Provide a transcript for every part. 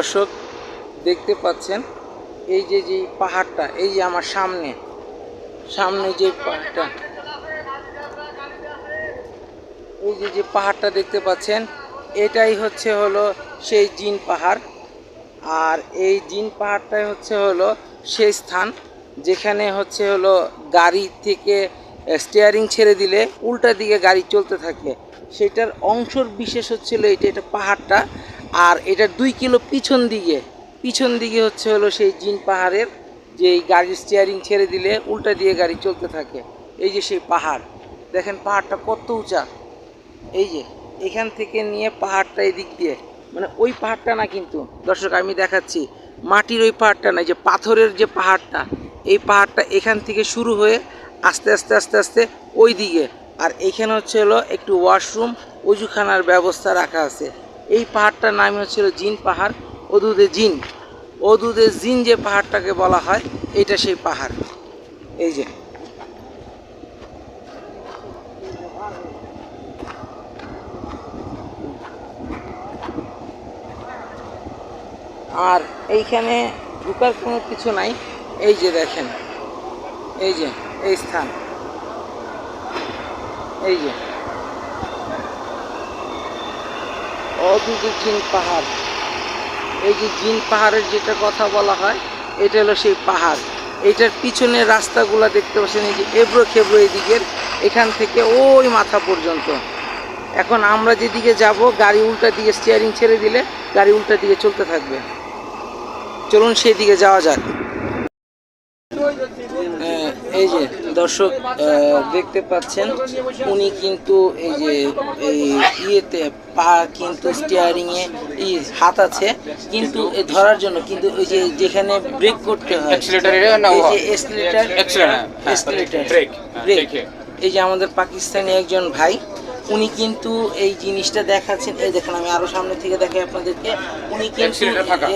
দর্শক দেখতে পাচ্ছেন, এই যে যে পাহাড়টা, এই যে আমার সামনে সামনে যে পাহাড়টা, এই যে যে পাহাড়টা দেখতে পাচ্ছেন, এটাই হচ্ছে হলো সেই জিন পাহাড়। আর এই জিন পাহাড়টাই হচ্ছে হলো সেই স্থান, যেখানে হচ্ছে হলো গাড়ি থেকে স্টিয়ারিং ছেড়ে দিলে উল্টা দিকে গাড়ি চলতে থাকে। সেটার অংশর বিশেষ হচ্ছিল এটা এটা পাহাড়টা। আর এটা দুই কিলো পিছন দিকে পিছন দিকে হচ্ছে হলো সেই জিন পাহাড়ের যে গাড়ির স্টিয়ারিং ছেড়ে দিলে উল্টা দিয়ে গাড়ি চলতে থাকে। এই যে সেই পাহাড়, দেখেন পাহাড়টা কত উঁচা। এই যে এখান থেকে নিয়ে পাহাড়টা এদিক দিয়ে। মানে ওই পাহাড়টা না কিন্তু, দর্শক আমি দেখাচ্ছি, মাটির ওই পাহাড়টা না যে পাথরের যে পাহাড়টা, এই পাহাড়টা এখান থেকে শুরু হয়ে আস্তে আস্তে আস্তে আস্তে ওই দিকে আর এইখানে হচ্ছে হলো একটু ওয়াশরুম উজুখানার ব্যবস্থা রাখা আছে। এই পাহাড়টার নাম হচ্ছিল জিন পাহাড়, অদুদে জিন। অদুদে জিন যে পাহাড়টাকে বলা হয়, এটা সেই পাহাড়। এই যে। আর এইখানে ঢুকার কোনো কিছু নাই। এই যে দেখেন। এই যে, এই স্থান। এই যে। জিন পাহাড়। এই যে জিন পাহাড়ের যেটা কথা বলা হয় এটা হলো সেই পাহাড়। এইটার পিছনের রাস্তাগুলো দেখতে পাচ্ছেন এই যে এবড়ো খেবড়ো এদিকের এখান থেকে ওই মাথা পর্যন্ত। এখন আমরা যেদিকে যাব গাড়ি উল্টা দিকে স্টিয়ারিং ছেড়ে দিলে গাড়ি উল্টা দিকে চলতে থাকবে। চলুন সেই দিকে যাওয়া যাক। আহ, এই যে। দর্শক দেখতে পাচ্ছেন উনি কিন্তু এই যে এই ইয়েতে পা কিন্তু স্টিয়ারিংয়ে ই হাত আছে কিন্তু এ ধরার জন্য কিন্তু ওই যে যেখানে ব্রেক করতে হয় এসকেলেটার Accelerator, হ্যাঁ, এসকেলেটার ব্রেক এই যে আমাদের পাকিস্তানি একজন ভাই উনি কিন্তু এই জিনিসটা দেখাচ্ছেন। এই দেখেন আমি আরও সামনে থেকে দেখাই আপনাদেরকে। উনি কিন্তু।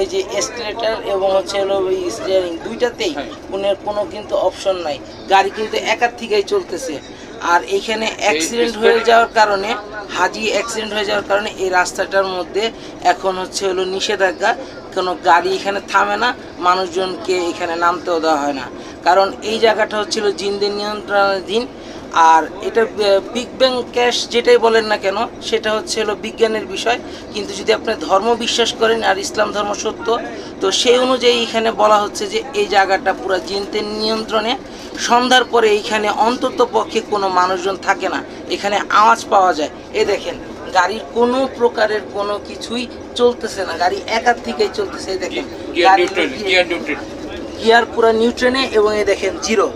এই যে এসকেলেটার এবং হচ্ছে হলো স্টিয়ারিং দুইটাতেই হ্যাঁ। উনার কোনো কিন্তু অপশন নাই। গাড়ি কিন্তু একার থেকেই চলতেছে। আর এখানে অ্যাক্সিডেন্ট হয়ে যাওয়ার কারণে হাজি অ্যাক্সিডেন্ট হয়ে যাওয়ার কারণে এই রাস্তাটার মধ্যে এখন হচ্ছে হলো নিষেধাজ্ঞা। কোনো গাড়ি এখানে থামে না মানুষজনকে এখানে নামতেও দেওয়া হয় না। কারণ এই জায়গাটা হচ্ছিল জিনদের নিয়ন্ত্রণাধীন। আর এটা বিগ ব্যাং ক্যাশ যেটাই বলেন না কেন সেটা হচ্ছে হলো বিজ্ঞানের বিষয়। কিন্তু যদি আপনি ধর্ম বিশ্বাস করেন আর ইসলাম ধর্ম সত্য তো সেই অনুযায়ী এখানে বলা হচ্ছে যে এই জায়গাটা পুরো জিনদের নিয়ন্ত্রণে। সন্ধ্যার পরে এইখানে অন্তত পক্ষে কোনো মানুষজন থাকে না। এখানে আওয়াজ পাওয়া যায়। এ দেখেন গাড়ির কোনো প্রকারের কোনো কিছুই চলতেছে না। গাড়ি একার থেকেই চলতেছে। এই দেখেন গিয়ার পুরো নিউট্রেনে এবং এ দেখেন জিরো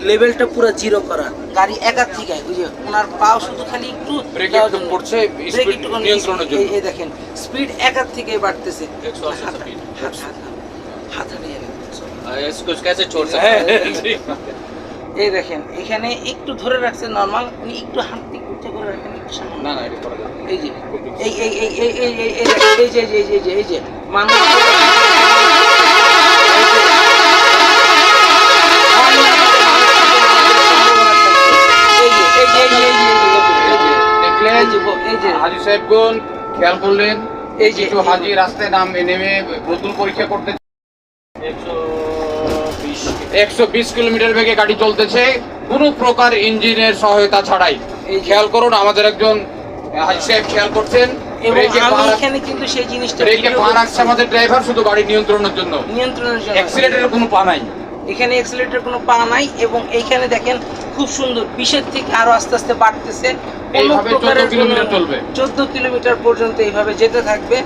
লেভেলটা পুরো জিরো করা গাড়ি একার থেকে বুঝে ওনার পাও শুধু খালি একটু Brake দেওয়ার একটু জন্য। পড়ছে, Brake speed একটুখানি নিয়ন্ত্রণের জন্য। এই- এই দেখেন স্পিড একার থেকে বাড়তেছে 180 হাত- speed। হাত হাত হাত হারিয়ে इसको कैसे छोड़ सकते हैं এই দেখেন এখানে একটু ধরে রাখছে নর্মাল উনি একটু হাত দিক উঠে করে রাখেন একটু সামনে। না না এটা করা যাবে না। এই যে এই এই এই এই এই এই এই দেখেন, এই যে এই যে এই যে এই যে মানুষ হাজি সাহেবগণ খেয়াল করলেন এই যে হাজি রাস্তায় নাম নেমে বোতল পরীক্ষা করতে একশো বিশ কিলোমিটার বেগে গাড়ি চলতেছে। কোনো প্রকার ইঞ্জিনের সহায়তা ছাড়াই। এই খেয়াল করুন আমাদের একজন হাজি সাহেব খেয়াল করছেন। কিন্তু সেই জিনিসটা আমাদের ড্রাইভার শুধু গাড়ি নিয়ন্ত্রণের জন্য। নিয়ন্ত্রণের জন্য। কোনো পা নাই। এখানে এক্সেলেটর কোনো পা নাই এবং এইখানে দেখেন খুব সুন্দর। বিশের থেকে আরও আস্তে আস্তে বাড়তেছে। এইভাবে 14 কিলোমিটার চোদ্দ কিলোমিটার পর্যন্ত এইভাবে যেতে থাকবে।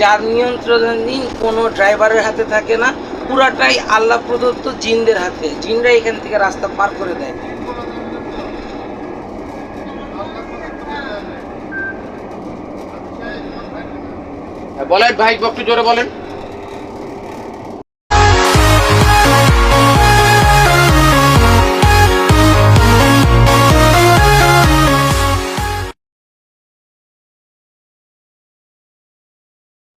যার নিয়ন্ত্রণাধীন কোনো ড্রাইভারের হাতে থাকে না। পুরাটাই আল্লাহ প্রদত্ত জিনদের হাতে। জিনরা এখান থেকে রাস্তা পার করে দেয়। বলেন ভাই একটু জোরে বলেন।